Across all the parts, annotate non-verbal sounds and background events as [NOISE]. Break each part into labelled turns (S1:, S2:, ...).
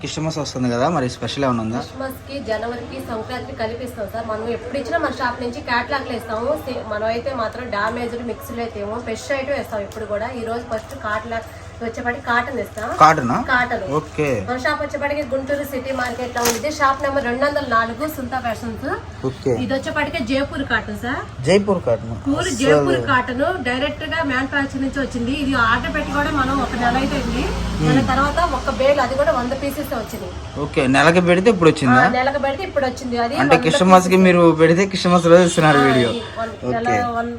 S1: Christmas వస్తుంది కదా మరి స్పెషల్ ఏమైనా ఉందా?
S2: క్రిస్మస్కి జనవరికి సంక్రాంతి కలిపిస్తాం సార్. మనం ఎప్పుడు ఇచ్చినా మన షాప్ నుంచి క్యాట్లాగ్లు ఇస్తాము సే- మనం అయితే మాత్రం డామేజ్డ్ మిక్స్లు అయితే ఏమో ఫ్రెష్ ఐటమ్ ఇస్తాం ఇప్పుడు కూడా. ఈ రోజు ఫస్ట్ కాట్లాగ్ వచ్చేపాటి కాటన్ ఇస్తాం
S1: కాటనా?
S2: కాటన్.
S1: ఓకే.
S2: మన షాప్ వచ్చేపాటికి గుంటూరు సిటీ మార్కెట్లో ఉంది. షాప్ నెంబర్ రెండు వందల నాలుగు సుల్తా ఫ్యాషన్స్
S1: ఓకే.
S2: ఇది వచ్చేపాటికే Jaipur cotton sir.
S1: Jaipur cotton.
S2: Pure Jaipur cotton. డైరెక్ట్గా మ్యానుఫాక్చర్ నుంచి వచ్చింది. ఇది ఆర్డర్ పెట్టి కూడా మనం ఒక నెల అయితే ఉంది. నెల తర్వాత ఒక బేల్ అది కూడా వంద పీసెస్ వచ్చింది.
S1: ఓకే. నెలకి పెడితే ఇప్పుడు వచ్చిందా?
S2: నెలకు పెడితే ఇప్పుడు వచ్చింది. అది
S1: అంటే క్రిస్టమస్కి మీరు పెడితే క్రిస్టమస్ రోజు ఇస్తున్నారు వీడియో.
S2: వన్-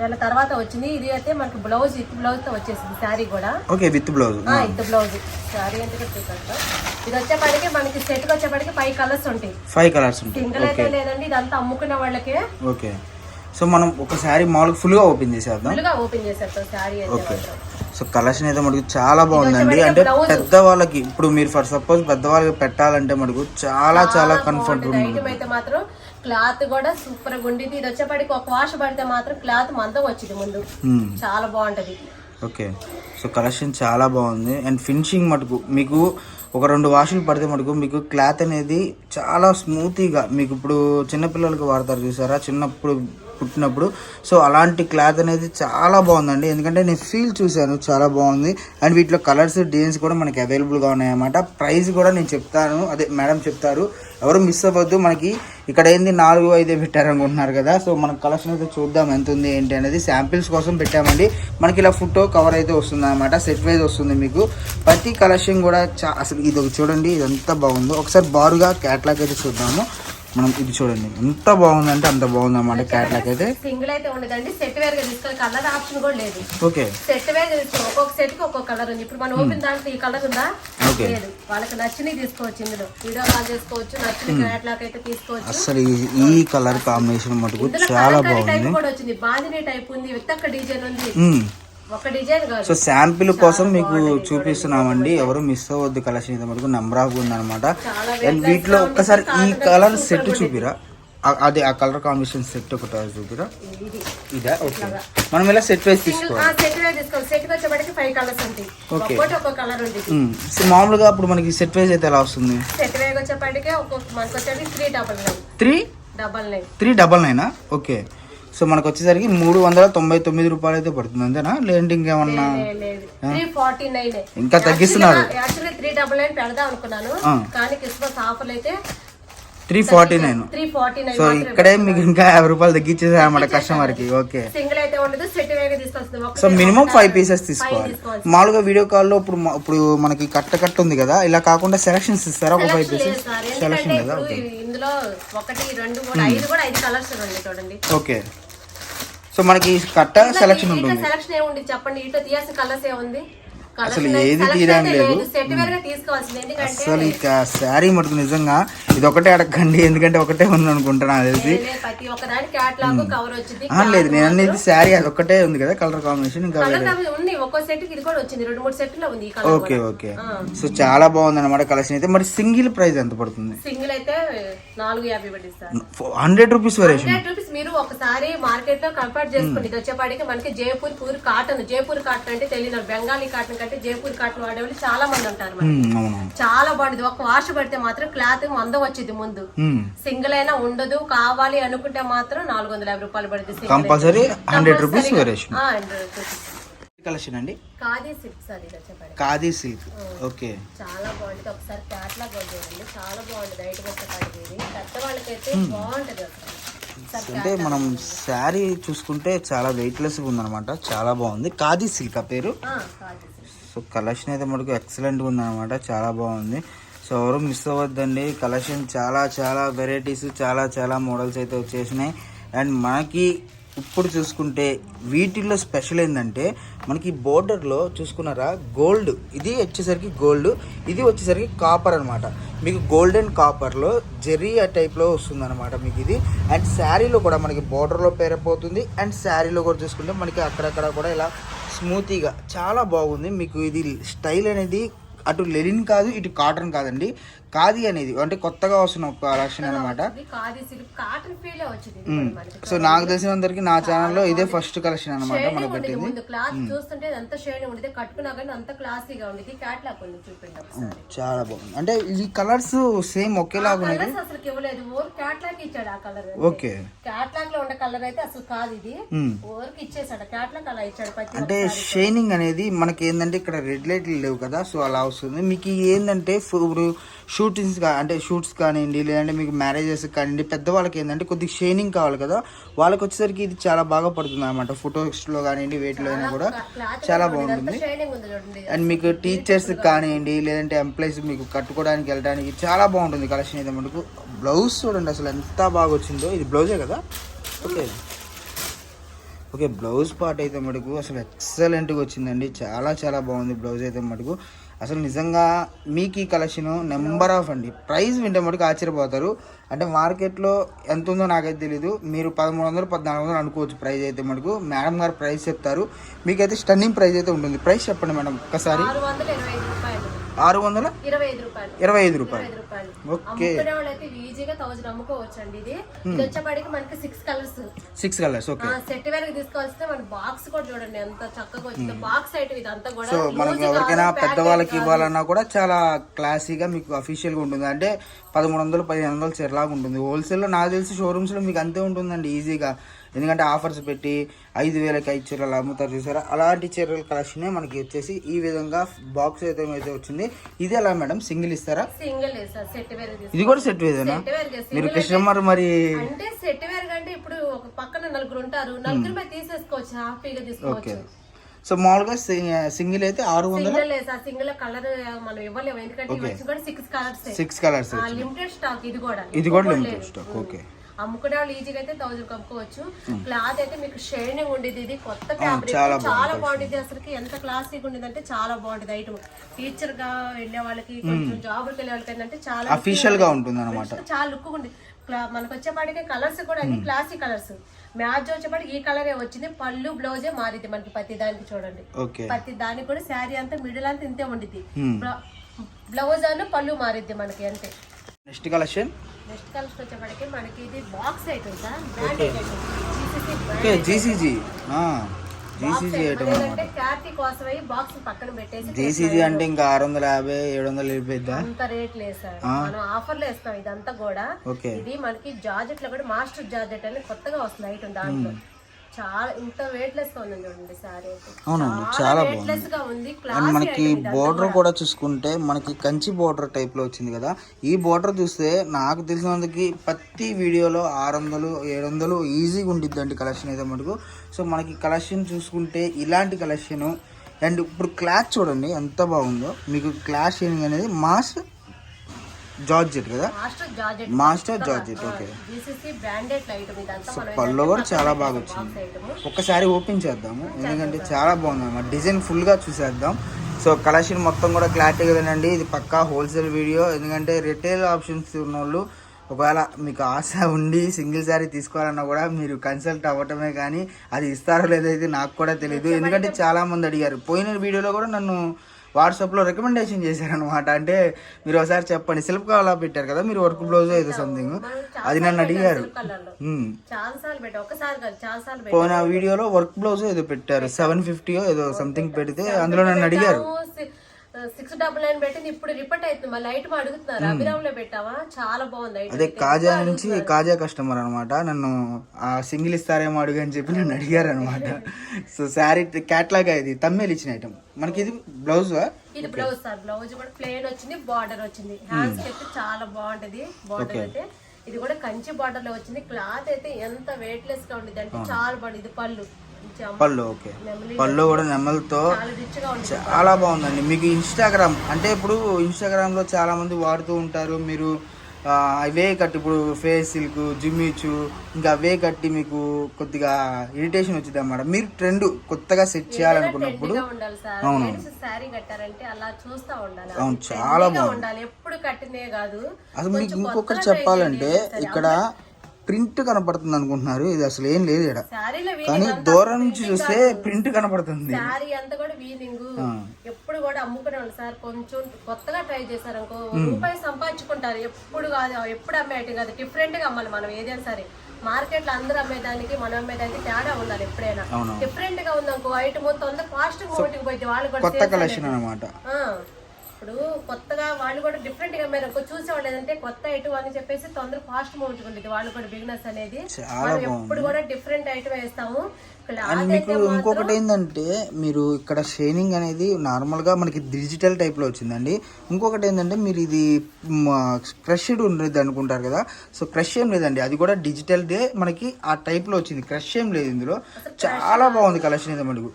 S2: నెల తర్వాత వచ్చింది. ఇది అయితే మనకి బ్లౌజ్ ఇత్ బ్లౌజ్తో వచ్చేసింది శారీ కూడా.
S1: Okay with blouse
S2: with blouse sari అంటే చూపిస్తాను. ఇది వచ్చేప్పటికి మనకి సెట్ వచ్చేప్పటికి ఫైవ్ కలర్స్ ఉంటాయి.
S1: ఫైవ్ కలర్స్ ఉంటాయి.
S2: సింగిల్ అయితే లేదండి ఇదంతా అమ్ముకునే వాళ్ళకే.
S1: ఓకే. సో మనం ఒక శారీ మామూలుగా ఫుల్గా ఓపెన్ చేసేద్దాం.
S2: ఫుల్గా ఓపెన్ చేసేస్తాం శారీ అయితే
S1: ఓకే. సో కలెక్షన్ అయితే మనకు చాలా బాగుందండి. అంటే పెద్ద వాళ్ళకి ఇప్పుడు మీరు ఫర్ సపోజ్ పెద్ద వాళ్ళకి పెట్టాలంటే మనకు చాలా చాలా కంఫర్ట్
S2: ఐటమ్ అయితే మాత్రం క్లాత్ కూడా సూపర్గా ఉండేది. ఇది వచ్చేప్పటికి ఒక వాష్ పడితే మాత్రం క్లాత్ మందం వచ్చింది ముందు. చాలా బాగుంటది.
S1: ఓకే సో కలెక్షన్ చాలా బాగుంది. అండ్ ఫినిషింగ్ మటుకు మీకు ఒక రెండు వాషులు పడితే మటుకు మీకు క్లాత్ అనేది చాలా స్మూతీగా మీకు ఇప్పుడు చిన్నపిల్లలకి వాడతారు చూసారా? చిన్నప్పుడు పుట్టినప్పుడు సో అలాంటి క్లాత్ అనేది చాలా బాగుందండి. ఎందుకంటే నేను ఫీల్ చూశాను చాలా బాగుంది. అండ్ వీటిలో కలర్స్ డిజైన్స్ కూడా మనకి అవైలబుల్గా ఉన్నాయన్నమాట. ప్రైస్ కూడా నేను చెప్తాను. అదే మేడం చెప్తారు. ఎవరు మిస్ అవ్వద్దు. మనకి ఇక్కడ ఏంది నాలుగు ఐదే పెట్టారనుకుంటున్నారు కదా. సో మన కలెక్షన్ అయితే చూద్దాం ఎంత ఉంది ఏంటి అనేది శాంపిల్స్ కోసం పెట్టామండి. మనకి ఇలా ఫోటో కవర్ అయితే వస్తుంది అనమాట సెట్ వైజ్ వస్తుంది మీకు. ప్రతి కలెక్షన్ కూడా చా అసలు ఇది చూడండి ఇదంతా బాగుందో. ఒకసారి బారుగా క్యాట్లాగ్ అయితే చూద్దాము. మనం ఇది చూడండి. ఎంత బాగుందంటే అంత బాగుంది అన్నమాట క్యాట్లాగ్ అయితే.
S2: సింగిల్ అయితే ఉండదండి. సెట్ వేర్గా తీసుకొని కలర్ ఆప్షన్ కూడా లేదు.
S1: ఓకే.
S2: సెట్ వేర్ తీసుకో ఒక్కొక్క సెట్కి ఒక్కొక్క కలర్ ఉంది. ఇప్పుడు మనం ఓపెన్ దాంట్లో ఈ కలర్ ఉందా. లేదు. వాళ్ళకి నచ్చినవి తీసుకోవచ్చు ఇందులో. వీడియో కాల్ చేసుకోవచ్చు నచ్చిన క్యాట్లాగ్ అయితే తీసుకోవచ్చు.
S1: అసలు ఈ- కలర్ కాంబినేషన్ మటుకు
S2: ఇందులో
S1: చాలా బాగుంది.
S2: కూడా వచ్చింది. బాందిని టైప్ ఉంది విత్తక్క డిజైన్ ఉంది.
S1: సో శాంపిల్ కోసం మీకు చూపిస్తున్నామండి. ఎవరు మిస్ అవ్వద్దు కలెక్షన్ ఇది మటుకు నెంబర్ ఆఫ్ ఉందన్నమాట
S2: చాలా
S1: అండ్ వీటిలో ఒక్కసారి ఈ కలర్ సెట్ చూపిరా? అదే ఆ కలర్ కాంబినేషన్ సెట్ ఒకటి చూపిరా?
S2: ఇది?
S1: ఓకే. మనం ఇలా సెట్ వేసి
S2: సింగిల్
S1: తీసుకోవాలి?
S2: సెట్ వేర్ తీసుకోవాలి. సెట్కి వచ్చేప్పటికి ఫైవ్ కలర్స్ ఉంటాయి.
S1: Okay.
S2: ఒక్కొక్కటి ఒక్కొక్క కలర్ ఉంది
S1: మ్మ్. సో మామూలుగా అప్పుడు మనకి సెట్ వైజ్ అయితే ఎలా వస్తుంది?
S2: Three double nine
S1: three
S2: double నైనా
S1: ఓకే. సో మనకు వచ్చేసరికి మూడు వందల తొంభై తొమ్మిది రూపాయలు అయితే పడుతుంది అంతేనా? లేదంటే ఇంకేమన్నా
S2: లేదు. Three forty nine.
S1: ఇంకా తగ్గిస్తున్నారు.
S2: త్రీ డబల్ నైన్ పెడదాం అనుకున్నాను.
S1: ఆ.
S2: కానీ క్రిస్మస్ ఆఫర్లు అయితే
S1: త్రీ ఫార్టీ నైన్. సో ఇక్కడే మీకు ఇంకా యాభై రూపాయలు తగ్గించేసారు అన్నమాట కస్టమర్కి ఓకే.
S2: సింగిల్ అయితే ఉండదు సెట్ వేగా తీసుకొస్తుంది.
S1: సో మినిమం ఫైవ్ పీసెస్ తీసుకోవాలి. మామూలుగా వీడియో కాల్లో ఇప్పుడు ఇప్పుడు మనకి కట్ట కట్ట ఉంది కదా ఇలా కాకుండా సెలక్షన్స్ ఇస్తారా? ఒక ఫైవ్ పీసెస్. సెలక్షన్
S2: ఇప్పుడు
S1: ఓకే.
S2: ఇందులో ఒకటి రెండు కూడా ఐదు కూడా ఐదు కలర్స్ ఉన్నాయి చూడండి.
S1: ఓకే. సో మనకి కట్ట సెలక్షన్ ఉంటుంది.
S2: సెలక్షన్ ఏముంది చెప్పండి? ఇటు తీయాల్సిన కలర్స్ ఏముంది?
S1: అసలు. ఏది
S2: అయితే
S1: లేదు. అసలు ఇక శారీ మటుకు నిజంగా ఇది ఒకటే అడగండి. ఎందుకంటే ఒకటే ఉంది అనుకుంటున్నా నాకు తెలిసి. లేదు నేను అనేది శారీ అది ఒకటే ఉంది కదా కలర్ కాంబినేషన్ ఇంకా ఓకే ఓకే. సో చాలా బాగుంది అనమాట కలెక్షన్ అయితే. మరి సింగిల్ ప్రైస్ ఎంత పడుతుంది?
S2: సింగిల్ అయితే నాలుగు యాభై
S1: hundred rupees variation
S2: hundred rupees మీరు ఒకసారి మార్కెట్లో కంపేర్ చేసుకోండి వచ్చేపాటికి మనకి Jaipur pure cotton Jaipur cotton అంటే తెలియదు. బెంగాలీ కాటన్ కంటే జైపూర్ కాటన్ వాడేవాళ్ళు చాలా మంది ఉంటారు చాలా బాగుంది ఒక వాష్ పడితే మాత్రం క్లాత్ మందం వచ్చింది ముందు. సింగిల్ అయినా ఉండదు. కావాలి అనుకుంటే మాత్రం నాలుగు వందల యాభై రూపాయలు పడుతుంది
S1: కంపల్సరీ. హండ్రెడ్ రూపీస్
S2: Compulsory గా.
S1: వేరియేషన్
S2: ఆ, 100 rupees.
S1: కలెక్షన్ అండి?
S2: ఖాదీ సిప్స్ అది వచ్చేపాటికి
S1: ఖాదీ సిల్క్. ఓకే.
S2: చాలా బాగుంటుంది ఒకసారి క్యాట్లాగ్ చూడండి చాలా బాగుంటుంది ఐటమ్ వచ్చేపాటికి ఇది. పెద్దవాళ్ళకైతే బాగుంటది అసలు. ఒకసారి
S1: అంటే మనం శారీ చూసుకుంటే చాలా వెయిట్లెస్గా ఉందన్నమాట. చాలా బాగుంది. ఖాదీ సిల్క్ ఆ పేరు. సో కలెక్షన్ అయితే మనకు ఎక్సలెంట్గా ఉందన్నమాట. చాలా బాగుంది. సో ఎవరు మిస్ అవ్వద్దండి. కలెక్షన్ చాలా చాలా వెరైటీస్ చాలా చాలా మోడల్స్ అయితే వచ్చేసినాయి. అండ్ మనకి ఇప్పుడు చూసుకుంటే వీటిల్లో స్పెషల్ ఏంటంటే మనకి బోర్డర్లో చూసుకున్నారా? గోల్డ్. ఇది వచ్చేసరికి గోల్డ్. ఇది వచ్చేసరికి కాపర్ అనమాట మీకు గోల్డెన్ కాపర్లో జెర్రీ ఆ టైప్లో వస్తుంది అనమాట మీకు ఇది. అండ్ శారీలో కూడా మనకి బోర్డర్లో పేరపోతుంది. అండ్ శారీలో కూడా చూసుకుంటే మనకి అక్కడక్కడ కూడా ఇలా స్మూతీగా చాలా బాగుంది. మీకు ఇది స్టైల్ అనేది అటు లెనిన్ కాదు ఇటు కాటన్ కాదండి. ఖాదీ అనేది అంటే కొత్తగా వస్తున్న ఒక కలెక్షన్ అనమాట. సో నాకు తెలిసినందరికి నా ఛానల్లో ఇదే ఫస్ట్ కలెక్షన్ అనమాట మనకు పెట్టింది. చాలా బాగుంది. అంటే ఈ కలర్స్ సేమ్ ఒకేలాగా ఉన్నాయి ఓకే.
S2: క్యాట్లాగ్లో ఉండే కలర్ అయితే అసలు కాదు ఇది. ఓర్కి ఇచ్చేసాడు క్యాట్లాగ్ అలా ఇచ్చాడు ప్రతి
S1: అంటే షైనింగ్ అనేది మనకి ఏంటంటే ఇక్కడ రెడ్ లైట్లు లేవు కదా సో అలా వస్తుంది. మీకు ఏంటంటే ఇప్పుడు షూటింగ్స్ అంటే షూట్స్ కానివ్వండి లేదంటే మీకు మ్యారేజెస్ కానివ్వండి పెద్దవాళ్ళకి ఏంటంటే కొద్దిగా షైనింగ్ కావాలి కదా. వాళ్ళకి వచ్చేసరికి ఇది చాలా బాగా పడుతుంది అనమాట ఫొటోస్లో కానివ్వండి వేటిలో అయినా కూడా చాలా బాగుంటుంది. అండ్ మీకు టీచర్స్ కానివ్వండి లేదంటే ఎంప్లాయీస్ మీకు కట్టుకోవడానికి వెళ్ళడానికి చాలా బాగుంటుంది కలెక్షన్ అయితే మనకు. బ్లౌజ్ చూడండి అసలు ఎంత బాగా వచ్చిందో. ఇది బ్లౌజే కదా? ఓకే ఓకే బ్లౌజ్ పార్ట్ అయితే మటుకు అసలు ఎక్సలెంట్గా వచ్చిందండి. చాలా చాలా బాగుంది బ్లౌజ్ అయితే మటుకు అసలు నిజంగా మీకు ఈ కలెక్షన్ నెంబర్ ఆఫ్ అండి. ప్రైస్ వింటే మటుకు ఆశ్చర్యపోతారు. అంటే మార్కెట్లో ఎంత ఉందో నాకైతే తెలీదు. మీరు పదమూడు వందలు పద్నాలుగు వందలు అనుకోవచ్చు ప్రైస్ అయితే మటుకు. మేడం గారు ప్రైస్ చెప్తారు. మీకైతే స్టన్నింగ్ ప్రైస్ అయితే ఉంటుంది. ప్రైస్ చెప్పండి మేడం ఒక్కసారి.
S2: ఆరు వందల ఇరవై ఐదు రూపాయలు.
S1: ఓకే
S2: అమ్ముకునే వాళ్ళు అయితే ఈజీగా థౌసండ్ అమ్ముకోవచ్చు అండి ఇది ఇది వచ్చేపాటికి మనకి six colours
S1: six colours okay.
S2: Set వరకు తీసుకోవాల్సిన మన బాక్స్ కూడా చూడండి ఎంత చక్కగా వచ్చిందో. బాక్స్ ఐటమ్ ఇదంతా కూడా
S1: సో మనకి ఎవరికైనా పెద్దవాళ్ళకి ఇవ్వాలన్నా కూడా చాలా క్లాసీగా మీకు అఫీషియల్గా ఉంటుంది. అంటే పదమూడు వందలు పదిహేను వందలు చీరలాగా ఉంటుంది. హోల్సేల్లో నాకు తెలిసి షోరూమ్స్లో మీకు అంతే ఉంటుందండి ఈజీగా ఎందుకంటే ఆఫర్స్ పెట్టి ఐదు వేలకి ఐదు చీరలు అమ్ముతారు చూసారా? అలాంటి చీరల కలెక్షనే మనకి వచ్చేసి ఈ విధంగా బాక్స్ అయితే అయితే వచ్చింది. ఇది ఎలా మేడం? సింగిల్ ఇస్తారా?
S2: సింగిల్
S1: ఇది కూడా సెట్ వేదేనా మీరు కస్టమర్ మరి
S2: అంటే సెట్ వేర్ కంటే ఇప్పుడు ఒక పక్కన నలుగురు ఉంటారు. నలుగురు మీద తీసేసుకోవచ్చు హ్యాపీగా తీసుకోవచ్చు.
S1: సో మామూలుగా సింగిల్ అయితే ఆరు వందల?
S2: సింగిల్ లేదు సార్ సింగిల్ కలర్ మనం ఇవ్వలేము. ఎందుకంటే six colours
S1: six colours
S2: limited stock ఇది కూడా.
S1: ఇది కూడా లిమిటెడ్ స్టాక్ ఓకే.
S2: అమ్ముకునే వాళ్ళు ఈజీగా అయితే థౌసండ్ అమ్ముకోవచ్చు క్లాత్ అయితే మీకు షైనింగ్ ఉండేది ఇది. కొత్త ఫ్యాబ్రిక్
S1: చాలా
S2: బాగుండేది అసలుకి. ఎంత క్లాసిక్ ఉండేది అంటే చాలా బాగుండేది ఐటమ్ టీచర్గా వెళ్ళే వాళ్ళకి కొంచెం జాబులకు వెళ్ళే వాళ్ళకి ఏంటంటే చాలా
S1: అఫీషియల్గా ఉంటుంది అనమాట
S2: చాలా లుక్ ఉంది మనకు వచ్చేపాటికి కలర్స్ కూడా అన్ని క్లాసిక్ కలర్స్ మ్యాచ్ వచ్చేపాటికి ఈ కలరే వచ్చింది. పళ్ళు బ్లౌజే మారింది మనకి ప్రతి దానికి చూడండి. ప్రతి దానికి కూడా శారీ అంతా మిడిల్ అంతా ఇంతే ఉండిద్ది. బ్లౌజ్ అను పళ్ళు మారిద్ది మనకి అంతే.
S1: నెక్స్ట్ కలెక్షన్
S2: నెక్స్ట్ కలర్స్ వచ్చేప్పటికి మనకి ఇది box item sir brand
S1: GCG GCG item
S2: ఏంటంటే కార్తీక్ కోసమై బాక్స్ పక్కన పెట్టేసి
S1: జీసీజీ అంటే ఇంకా ఆరు వందల యాభై ఏడు వందలు వెళ్ళిపోయిద్దా?
S2: అంత రేట్ లేదు సార్. మనం ఆఫర్లు వేస్తాం ఇదంతా కూడా. ఇది మనకి జార్జెట్లో కూడా మాస్టర్ జార్జెట్ అని కొత్తగా వస్తుంది ఐటమ్ దాంట్లో. చాలా ఇంత వెయిట్ లెస్గా ఉందండి చూడండి సారీ అయితే.
S1: అవునండి చాలా
S2: లెస్గా ఉంది
S1: అండ్ మనకి బోర్డర్ కూడా. చూసుకుంటే మనకి కంచి బోర్డర్ టైప్లో వచ్చింది కదా. ఈ బోర్డర్ చూస్తే నాకు తెలిసినందుకు ప్రతి వీడియోలో ఆరు వందలు ఏడు వందలు ఈజీగా ఉండిద్దండి కలెక్షన్ అయితే మటుకు. సో మనకి కలెక్షన్ చూసుకుంటే ఇలాంటి కలెక్షన్ అండ్ ఇప్పుడు క్లాత్ చూడండి ఎంత బాగుందో. మీకు క్లాత్ షేనింగ్ అనేది మాస్ జార్జెట్ కదా?
S2: Master georgette.
S1: ఓకే.
S2: మనం
S1: పళ్ళు కూడా చాలా బాగా వచ్చింది. ఒక్కసారి ఓపెన్ చేద్దాము. ఎందుకంటే చాలా బాగుంది అన్నమాట. డిజైన్ ఫుల్గా చూసేద్దాం. సో కలెక్షన్ మొత్తం కూడా క్లారిటీగా వినండి. ఇది పక్కా హోల్సేల్ వీడియో ఎందుకంటే రిటైల్ ఆప్షన్స్ ఉన్న వాళ్ళు ఒకవేళ మీకు ఆశ ఉండి సింగిల్ శారీ తీసుకోవాలన్నా కూడా మీరు కన్సల్ట్ అవ్వటమే కానీ అది ఇస్తారో లేదో అయితే నాకు కూడా తెలియదు ఎందుకంటే చాలా మంది అడిగారు. పోయిన వీడియోలో కూడా నన్ను వాట్సాప్లో రికమెండేషన్ చేశారనమాట అంటే మీరు ఒకసారి చెప్పండి. సిల్క్ అలా పెట్టారు కదా మీరు వర్క్ బ్లౌజ్ ఏదో సంథింగ్ అది నన్ను అడిగారు. పోయిన వీడియోలో వర్క్ బ్లౌజ్ ఏదో పెట్టారు. సెవెన్ ఫిఫ్టీ ఏదో సంథింగ్ పెడితే అందులో నన్ను అడిగారు.
S2: సిక్స్ డబుల్ నైన్ పెట్టింది ఇప్పుడు రిపీట్ అవుతుంది మళ్ళీ ఐటమ్ అడుగుతున్నారు. అభిరామ్లో పెట్టావా? చాలా బాగుంది
S1: అదే కాజా నుంచి కాజా కస్టమర్ అనమాట నన్ను ఆ సింగిల్ ఇస్తారేమో అడుగు అని చెప్పి నన్ను అడిగారు అనమాట [LAUGHS] సో శారీ క్యాట్లాగ్ ఇది. తమ్మేలు ఇచ్చిన ఐటమ్ మనకి ఇది బ్లౌజ్
S2: ఇది బ్లౌజ్ సార్. బ్లౌజ్ కూడా ప్లెయిన్ వచ్చింది బార్డర్ వచ్చింది. హ్యాండ్స్ అయితే చాలా బాగుంటది. బార్డర్ అయితే. ఇది కూడా కంచి బార్డర్లో వచ్చింది. క్లాత్ అయితే ఎంత వెయిట్ లెస్గా ఉండేది అంటే చాలా బాగుంది. ఇది పళ్ళు.
S1: పళ్ళు ఓకే. పళ్ళు కూడా నెమ్మలతో
S2: చాలా
S1: బాగుందండి. మీకు ఇన్స్టాగ్రామ్ అంటే ఇప్పుడు ఇన్స్టాగ్రామ్లో చాలా మంది వాడుతూ ఉంటారు. మీరు అవే కట్టి ఇప్పుడు ఫేస్ సిల్క్ జిమ్మిచు ఇంకా అవే కట్టి మీకు కొద్దిగా ఇరిటేషన్ వచ్చింది అన్నమాట. మీరు ట్రెండ్ కొత్తగా సెట్ చేయాలనుకున్నప్పుడు
S2: సార్. కట్టారంటే అలా చూస్తా ఉండాలి.
S1: అవును చాలా
S2: ఎప్పుడు కట్టినే కాదు.
S1: అసలు మీకు ఇంకొకటి చెప్పాలంటే ఇక్కడ ప్రింట్ కనపడుతుంది అనుకుంటున్నారు. ఇది అసలు ఏం లేదు ఇక్కడ కానీ దూరం నుంచి చూస్తే ప్రింట్ కనపడుతుంది.
S2: ఎప్పుడు కూడా అమ్ముకునే వాళ్ళు సార్. కొంచెం కొత్తగా ట్రై చేశారు అనుకో రూపాయి సంపాదించుకుంటారు. ఎప్పుడు కాదు ఎప్పుడు అమ్మేటి కాదు. డిఫరెంట్గా అమ్మాలి మనం ఏదైనా సరే. మార్కెట్లో అందరూ అమ్మేదానికి మనం అమ్మేదానికి తేడా ఉండాలి ఎప్పుడైనా. డిఫరెంట్గా ఉందనుకో ఐటమ్ తొందర ఫాస్ట్ మూమెంట్ పోయింది. వాళ్ళు కూడా
S1: కొత్త కలెక్షన్ అనమాట
S2: ఇప్పుడు కొత్తగా వాళ్ళు కూడా డిఫరెంట్గా మీరు చూసేవాళ్ళు ఏంటంటే కొత్త ఐటమ్ అని చెప్పేసి తొందర ఫాస్ట్ మూమెంట్ ఉండేది. వాళ్ళు కూడా బిజినెస్ అనేది. మనం ఎప్పుడు కూడా డిఫరెంట్ ఐటమ్ వేస్తాము.
S1: అండ్ మీకు ఇంకొకటి ఏంటంటే మీరు ఇక్కడ షైనింగ్ అనేది నార్మల్గా మనకి డిజిటల్ టైప్లో వచ్చిందండి. ఇంకొకటి ఏంటంటే మీరు ఇది క్రష్డ్ ఉండేది అనుకుంటారు కదా. సో క్రష్ ఏం లేదండి. అది కూడా డిజిటల్ డే మనకి ఆ టైప్లో వచ్చింది. క్రష్ ఏం లేదు ఇందులో. చాలా బాగుంది కలెక్షన్ అయితే మనకు.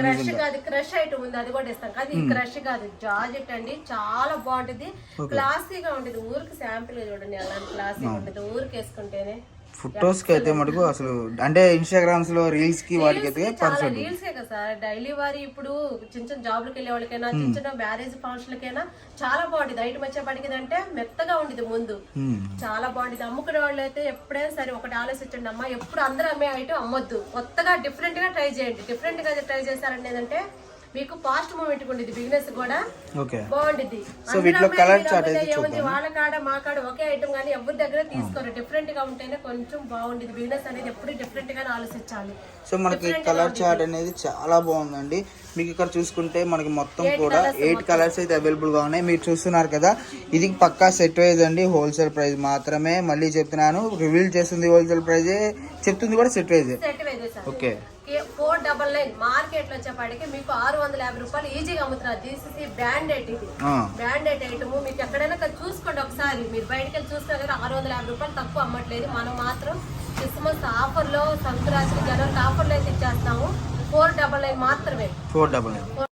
S2: క్రష్ కాదు క్రష్ ఐటమ్ ఉంది అది కూడా ఇస్తాం. కానీ క్రష్ కాదు జార్జెట్ అండి చాలా బాగుంటుంది. క్లాసీగా ఉంటుంది ఊరికి శాంపిల్ చూడండి అలాంటి క్లాసీగా ఉంటుంది ఊరికి వేసుకుంటేనే
S1: ఫొటోస్కి అయితే మనకు అసలు అంటే ఇన్స్టాగ్రామ్స్లో రీల్స్కి వాటికి అయితే
S2: చాలా రీల్స్ కదా సార్. డైలీ వారి ఇప్పుడు చిన్న చిన్న జాబ్లకు వెళ్ళే వాళ్ళకైనా చిన్న చిన్న మ్యారేజ్ ఫంక్షన్లకైనా చాలా బాగుంటుంది. ఐటమ్ వచ్చేప్పటికి అంటే మెత్తగా ఉండేది ముందు. చాలా బాగుంటుంది అమ్ముకునే వాళ్ళు అయితే ఎప్పుడైనా సరే ఒకటి ఆలోచించండి. అమ్మా ఎప్పుడు అందరూ అమ్మే ఐటమ్ అమ్మొద్దు. కొత్తగా డిఫరెంట్గా ట్రై చేయండి. డిఫరెంట్గా ట్రై చేశారంటే ఏంటంటే మీకు ఫాస్ట్ మూమెంట్ ఉండేది బిజినెస్ కూడా
S1: ఓకే.
S2: బాగుంటుంది
S1: సో వీటిలో కలర్ చార్ట్ అయితే
S2: ఏముంది? వాళ్ళ కాడ మా కాడ ఒకే ఐటమ్ కానీ ఎవరి దగ్గర తీసుకోరు. డిఫరెంట్గా ఉంటేనే కొంచెం బాగుండేది బిజినెస్ అనేది ఎప్పుడు డిఫరెంట్ గానే ఆలోచించాలి.
S1: సో మనకి కలర్ చార్ట్ అనేది చాలా బాగుందండి. మీకు ఇక్కడ చూసుకుంటే మనకి మొత్తం కూడా ఎయిట్ కలర్స్ అయితే అవైలబుల్గా ఉన్నాయి. మీరు చూస్తున్నారు కదా ఇది పక్కా సెట్ వైజ్ అండి హోల్సేల్ ప్రైస్ మాత్రమే. మళ్ళీ చెప్తున్నాను రివీల్ చేస్తుంది హోల్సేల్ ప్రైజే చెప్తుంది కూడా set wise okay.
S2: Four double nine మార్కెట్లో వచ్చేపాటికి మీకు ఆరు వందల యాభై రూపాయలు ఈజీగా అమ్ముతున్నారు. తీసేసి బ్రాండెడ్ ఇది. బ్రాండెడ్ ఐటమ్ మీకు ఎక్కడైనా చూసుకోండి ఒకసారి. మీరు బయటకు వెళ్ళి చూస్తే కదా ఆరు వందల యాభై రూపాయలు తక్కువ అమ్మట్లేదు. మనం మాత్రం క్రిస్మస్ ఆఫర్లో సంక్రాంతి జనవరి ఆఫర్లో అయితే ఇచ్చేస్తాము. ఫోర్ డబల్ నైన్ మాత్రమే.
S1: Four double nine.